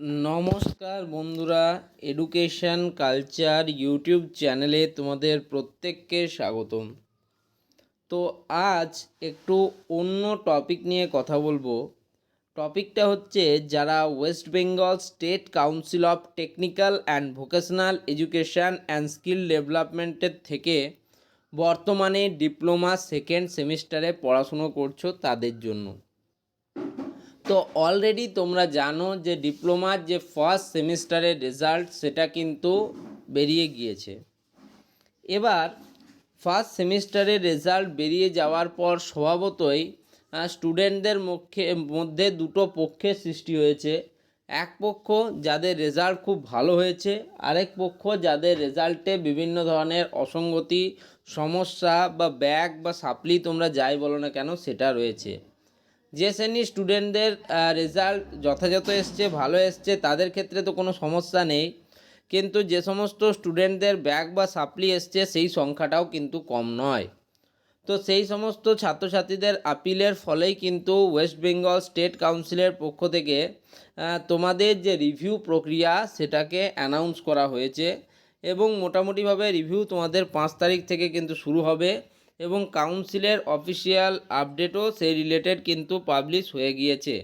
নমস্কার বন্ধুরা education culture YouTube চ্যানেলে তোমাদের প্রত্যেককে স্বাগতম। তো আজ একটু অন্য টপিক নিয়ে কথা বলব। টপিকটা হচ্ছে যারা West Bengal State Council of Technical and Vocational Education and Skill ডেভেলপমেন্টের থেকে বর্তমানে ডিপ্লোমা সেকেন্ড সেমিস্টারে পড়াশুনো করছ তাদের জন্য। তো অলরেডি তোমরা জানো যে ডিপ্লোমার যে ফার্স্ট সেমিস্টারের রেজাল্ট সেটা কিন্তু বেরিয়ে গিয়েছে। এবার ফার্স্ট সেমিস্টারের রেজাল্ট বেরিয়ে যাওয়ার পর স্বভাবতই স্টুডেন্টদের মুখে মধ্যে দুটো পক্ষের সৃষ্টি হয়েছে। এক পক্ষ যাদের রেজাল্ট খুব ভালো হয়েছে, আরেক পক্ষ যাদের রেজাল্টে বিভিন্ন ধরনের অসঙ্গতি, সমস্যা বা ব্যাগ বা সাপ্লি তোমরা যাই বলো না কেন সেটা রয়েছে। যে শ্রেণির স্টুডেন্টদের রেজাল্ট যথাযথ এসছে, ভালো এসছে, তাদের ক্ষেত্রে তো কোনো সমস্যা নেই। কিন্তু যে সমস্ত স্টুডেন্টদের ব্যাগ বা সাপ্লি এসছে, সেই সংখ্যাটাও কিন্তু কম নয়। তো সেই সমস্ত ছাত্রছাত্রীদের আপিলের ফলেই কিন্তু ওয়েস্ট বেঙ্গল স্টেট কাউন্সিলের পক্ষ থেকে তোমাদের যে রিভিউ প্রক্রিয়া, সেটাকে অ্যানাউন্স করা হয়েছে। এবং মোটামুটিভাবে রিভিউ তোমাদের পাঁচ তারিখ থেকে কিন্তু শুরু হবে। এবং কাউন্সিলের অফিসিয়াল আপডেটও সেই রিলেটেড কিন্তু পাবলিশ হয়ে গিয়েছে।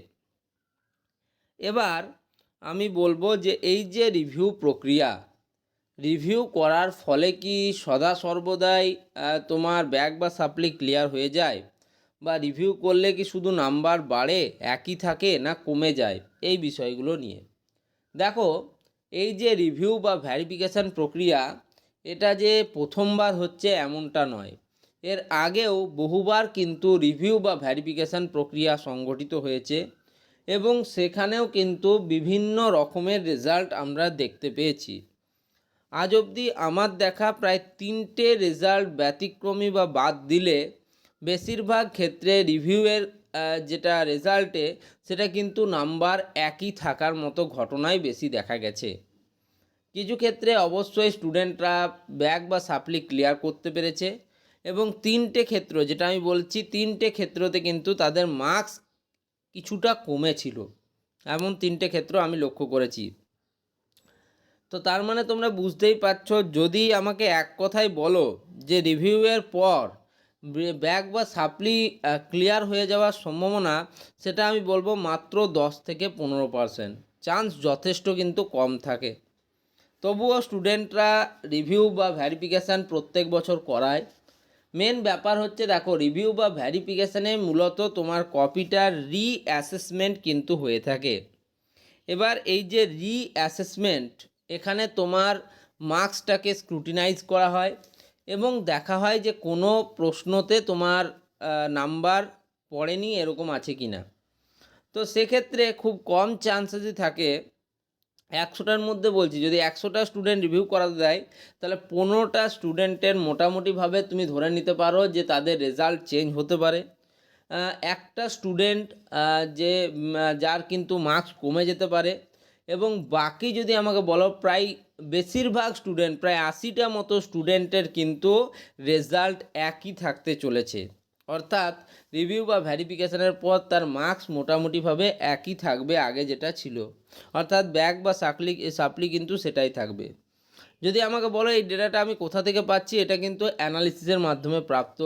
এবার আমি বলব যে এই যে রিভিউ প্রক্রিয়া, রিভিউ করার ফলে কি সদা সর্বদাই তোমার ব্যাগ বা সাপ্লি ক্লিয়ার হয়ে যায়? বা রিভিউ করলে কি শুধু নাম্বার বাড়ে, একই থাকে, না কমে যায়? এই বিষয়গুলো নিয়ে। দেখো, এই যে রিভিউ বা ভ্যারিফিকেশান প্রক্রিয়া, এটা যে প্রথমবার হচ্ছে এমনটা নয়। এর আগেও বহুবার কিন্তু রিভিউ বা ভ্যারিফিকেশান প্রক্রিয়া সংগঠিত হয়েছে এবং সেখানেও কিন্তু বিভিন্ন রকমের রেজাল্ট আমরা দেখতে পেয়েছি। আজ অবধি আমার দেখা প্রায় তিনটে রেজাল্ট ব্যতিক্রমী বা বাদ দিলে বেশিরভাগ ক্ষেত্রে রিভিউয়ের যেটা রেজাল্টে সেটা কিন্তু নাম্বার একই থাকার মতো ঘটনাই বেশি দেখা গেছে। কিছু ক্ষেত্রে অবশ্যই স্টুডেন্টরা ব্যাগ বা সাপ্লি ক্লিয়ার করতে পেরেছে। এবং তিনটে ক্ষেত্র, যেটা আমি বলছি তিনটে ক্ষেত্রতে কিন্তু তাদের মার্কস কিছুটা কমেছিল। এমন তিনটে ক্ষেত্র আমি লক্ষ্য করেছি। তো তার মানে তোমরা বুঝতেই পারছ, যদি আমাকে এক কথায় বলো যে রিভিউয়ের পর ব্যাগ বা সাপ্লি ক্লিয়ার হয়ে যাওয়ার সম্ভাবনা, সেটা আমি বলব মাত্র দশ থেকে পনেরো পারসেন্ট চান্স যথেষ্ট কিন্তু কম থাকে। তবুও স্টুডেন্টরা রিভিউ বা ভ্যারিফিকেশান প্রত্যেক বছর করায়। মেন ব্যাপার হচ্ছে দেখো রিভিউ বা ভ্যারিফিকেশানে মূলত তোমার কপিটার রি অ্যাসেসমেন্ট কিন্তু হয়ে থাকে। এবার এই যে রি অ্যাসেসমেন্ট এখানে তোমার মার্কসটাকে স্ক্রুটিনাইজ করা হয় এবং দেখা হয় যে কোনো প্রশ্নতে তোমার নাম্বার পড়েনি, এরকম আছে কি না তো সেক্ষেত্রে খুব কম চান্সেসই থাকে একশোটার মধ্যে বলছি, যদি একশোটা স্টুডেন্ট রিভিউ করাতে দেয়, তাহলে পনেরোটা স্টুডেন্টের মোটামুটিভাবে তুমি ধরে নিতে পারো যে তাদের রেজাল্ট চেঞ্জ হতে পারে। একটা স্টুডেন্ট যে যার কিন্তু মার্কস কমে যেতে পারে এবং বাকি যদি আমাকে বলো, প্রায় বেশিরভাগ স্টুডেন্ট প্রায় আশিটা মতো স্টুডেন্টের কিন্তু রেজাল্ট একই থাকতে চলেছে। অর্থাৎ রিভিউ বা ভ্যারিফিকেশনের পর তার মার্কস মোটামুটিভাবে একই থাকবে আগে যেটা ছিল। অর্থাৎ ব্যাগ বা সাকলি সাপ্লি কিন্তু সেটাই থাকবে। যদি আমাকে বলো এই ডেটাটা আমি কোথা থেকে পাচ্ছি, এটা কিন্তু অ্যানালিসিসের মাধ্যমে প্রাপ্ত।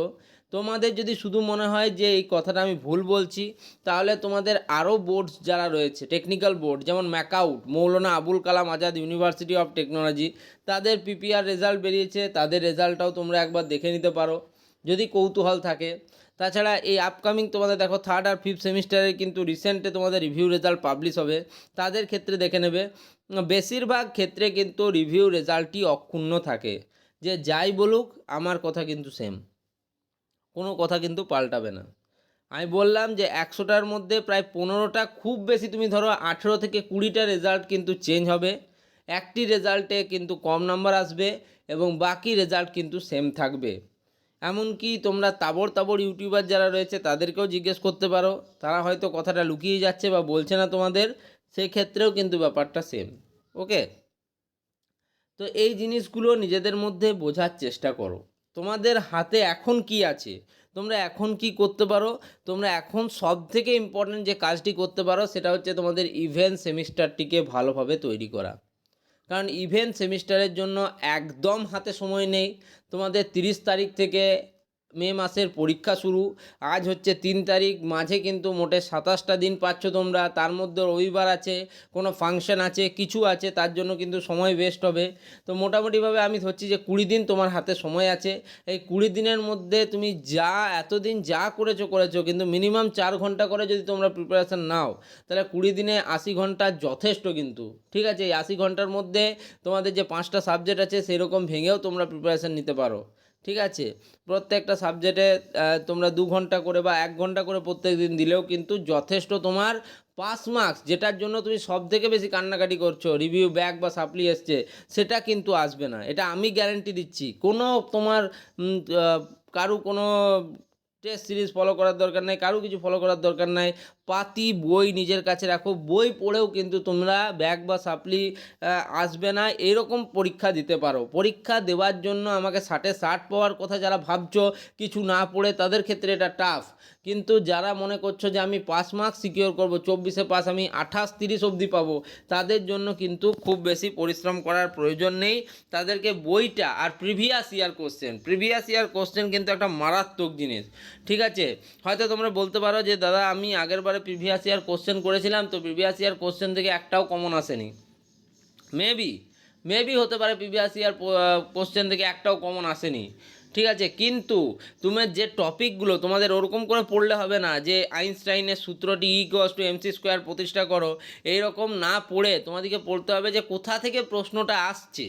তোমাদের যদি শুধু মনে হয় যে এই কথাটা আমি ভুল বলছি, তাহলে তোমাদের আরও বোর্ডস যারা রয়েছে টেকনিক্যাল বোর্ড যেমন MAKAUT Maulana Abul Kalam Azad University of Technology তাদের পিপিআর রেজাল্ট বেরিয়েছে, তাদের রেজাল্টটাও তোমরা একবার দেখে নিতে পারো। যদি কৌতূহল থাকে। তাছাড়া এই আপকামিং তোমাদের দেখো থার্ড আর ফিফথ সেমিস্টারের কিন্তু রিসেন্টে তোমাদের রিভিউ রেজাল্ট পাবলিশ হবে। তাদের ক্ষেত্রে দেখে নেবে, বেশিরভাগ ক্ষেত্রে কিন্তু রিভিউ রেজাল্টই অক্ষুণ্ণ থাকে। যে যাই বলুক, আমার কথা কিন্তু সেম কোনো কথা কিন্তু পাল্টাবে না। আমি বললাম যে একশোটার মধ্যে প্রায় পনেরোটা, খুব বেশি তুমি ধরো আঠেরো থেকে কুড়িটা রেজাল্ট কিন্তু চেঞ্জ হবে। একটি রেজাল্টে কিন্তু কম নাম্বার আসবে এবং বাকি রেজাল্ট কিন্তু সেম থাকবে। এমনকি তোমরা তাবড় তাবড় ইউটিউবার যারা রয়েছে, তাদেরকেও জিজ্ঞেস করতে পারো। তারা হয়তো কথাটা লুকিয়ে যাচ্ছে বা বলছে না তোমাদের সেই ক্ষেত্রেও কিন্তু ব্যাপারটা সেম ওকে তো এই জিনিসগুলো নিজেদের মধ্যে বোঝার চেষ্টা করো। তোমাদের হাতে এখন কি আছে? তোমরা এখন কি করতে পারো? তোমরা এখন সব থেকে ইম্পর্টেন্ট যে কাজটি করতে পারো, সেটা হচ্ছে তোমাদের ইভেন্ট সেমিস্টারটিকে ভালোভাবে তৈরি করা। কারণ ইভেন্ট সেমিস্টারের জন্য একদম হাতে সময় নেই। তোমাদের তিরিশ তারিখ থেকে মে মাসের পরীক্ষা শুরু। আজ হচ্ছে তিন তারিখ, মাঝে কিন্তু মোটে সাতাশটা দিন পাচ্ছ তোমরা। তার মধ্যে রবিবার আছে, কোনো ফাংশন আছে, কিছু আছে, তার জন্য কিন্তু সময় ওয়েস্ট হবে। তো মোটামুটিভাবে আমি ধরছি যে কুড়ি দিন তোমার হাতে সময় আছে। এই কুড়ি দিনের মধ্যে তুমি যা, এতদিন যা করেছ করেছ, কিন্তু মিনিমাম চার ঘণ্টা করে যদি তোমরা প্রিপারেশান নাও, তাহলে কুড়ি দিনে আশি ঘণ্টা যথেষ্ট কিন্তু। ঠিক আছে? এই আশি ঘণ্টার মধ্যে তোমাদের যে পাঁচটা সাবজেক্ট আছে, সেরকম ভেঙেও তোমরা প্রিপারেশান নিতে পারো। ঠিক আছে? প্রত্যেকটা সাবজেক্টে তোমরা দু ঘণ্টা করে বা এক ঘণ্টা করে প্রত্যেক দিন দিলেও কিন্তু যথেষ্ট তোমার পাস মার্কস যেটার জন্য তুমি সব থেকে বেশি কান্নাকাটি করছ রিভিউ ব্যাক বা সাপ্লি এসছে, সেটা কিন্তু আসবে না। এটা আমি গ্যারেন্টি দিচ্ছি। কোনো তোমার কারু কোনো টেস্ট সিরিজ ফলো করার দরকার নাই, কারও কিছু ফলো করার দরকার নাই। পাতি বই নিজের কাছে রাখো। বই পড়েও কিন্তু তোমরা ব্যাগ বা সাপ্লি আসবে না। এরকম পরীক্ষা দিতে পারো। পরীক্ষা দেওয়ার জন্য আমাকে ষাটে ষাট পাওয়ার কথা যারা ভাবছ, কিছু না পড়ে তাদের ক্ষেত্রে এটা টাফ কিন্তু যারা মনে করছ যে আমি পাস মার্কস সিকিওর করব, চব্বিশে পাস আমি আঠাশ তিরিশ অবধি পাবো, তাদের জন্য কিন্তু খুব বেশি পরিশ্রম করার প্রয়োজন নেই। তাদেরকে বইটা আর previous year question previous year question কিন্তু একটা মারাত্মক জিনিস। ঠিক আছে? হয়তো তোমরা বলতে পারো যে, দাদা, আমি আগের প্রিভিয়াস ইয়ার কোশ্চেন করেছিলাম, তো প্রিভিয়াস ইয়ার কোশ্চেন থেকে একটাও কমন আসেনি। মেবি মেবি হতে পারে প্রিভিয়াস ইয়ার কোশ্চেন থেকে একটাও কমন আসেনি। ঠিক আছে, কিন্তু তুমি যে টপিকগুলো তোমাদের ওরকম করে পড়লে হবে না যে আইনস্টাইনের সূত্রটি ইকোয়াস টু এমসি স্কোয়ার প্রতিষ্ঠা করো, এইরকম না পড়ে তোমাদেরকে পড়তে হবে যে কোথা থেকে প্রশ্নটা আসছে,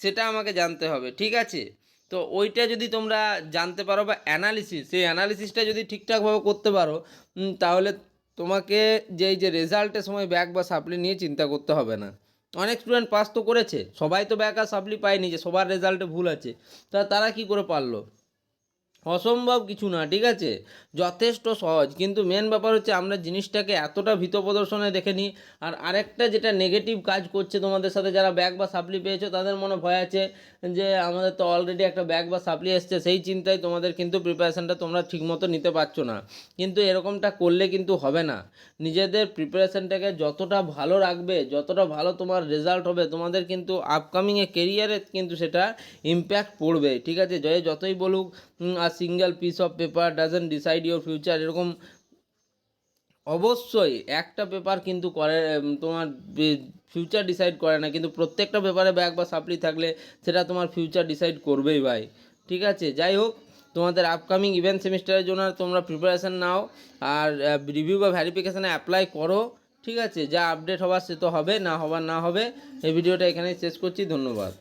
সেটা আমাকে জানতে হবে, ঠিক আছে? তো ওইটা যদি তোমরা জানতে পারো বা অ্যানালিসিস সেই অ্যানালিসিসটা যদি ঠিকঠাকভাবে করতে পারো তাহলে তোমাকে যেই যে রেজাল্টের সময় ব্যাক বা সাপ্লি নিয়ে চিন্তা করতে হবে না। অনেক স্টুডেন্ট পাস তো করেছে, সবাই তো ব্যাক আর সাপ্লি পায়নি যে সবার রেজাল্টে ভুল আছে। তা তারা কি করে পারল? অসম্ভব কিছু না, ঠিক আছে? যথেষ্ট সহজ। কিন্তু মেন ব্যাপার হচ্ছে আমরা জিনিসটাকে এতটা ভীত প্রদর্শনে দেখে নিই। আর আরেকটা যেটা নেগেটিভ কাজ করছে তোমাদের সাথে, যারা ব্যাগ বা সাপ্লি পেয়েছ, তাদের মনে ভয় আছে যে আমাদের তো অলরেডি একটা ব্যাগ বা সাপ্লি এসছে, সেই চিন্তায় তোমাদের কিন্তু প্রিপারেশানটা তোমরা ঠিকমতো নিতে পারছ না। কিন্তু এরকমটা করলে কিন্তু হবে না। নিজেদের প্রিপারেশানটাকে যতটা ভালো রাখবে, যতটা ভালো তোমার রেজাল্ট হবে, তোমাদের কিন্তু আপকামিংয়ে কেরিয়ারে কিন্তু সেটা ইম্প্যাক্ট পড়বে, ঠিক আছে? জয় যতই বলুক আর single piece of paper doesn't decide your future এরকম অবশ্যই একটা পেপার কিন্তু করে তোমার ফিউচার ডিসাইড করে না, কিন্তু প্রত্যেকটা পেপারে ব্যাগ বা সাপ্লি থাকলে সেটা তোমার ফিউচার ডিসাইড করবেই ভাই, ঠিক আছে? যাই হোক, তোমাদের আপকামিং ইভেন্ট সেমিস্টারের জন্য তোমরা প্রিপারেশান নাও আর রিভিউ বা ভ্যারিফিকেশানে অ্যাপ্লাই করো, ঠিক আছে? যা আপডেট হওয়ার সে তো হবে, না হবার না হবে, এই ভিডিওটা এখানেই শেষ করছি, ধন্যবাদ।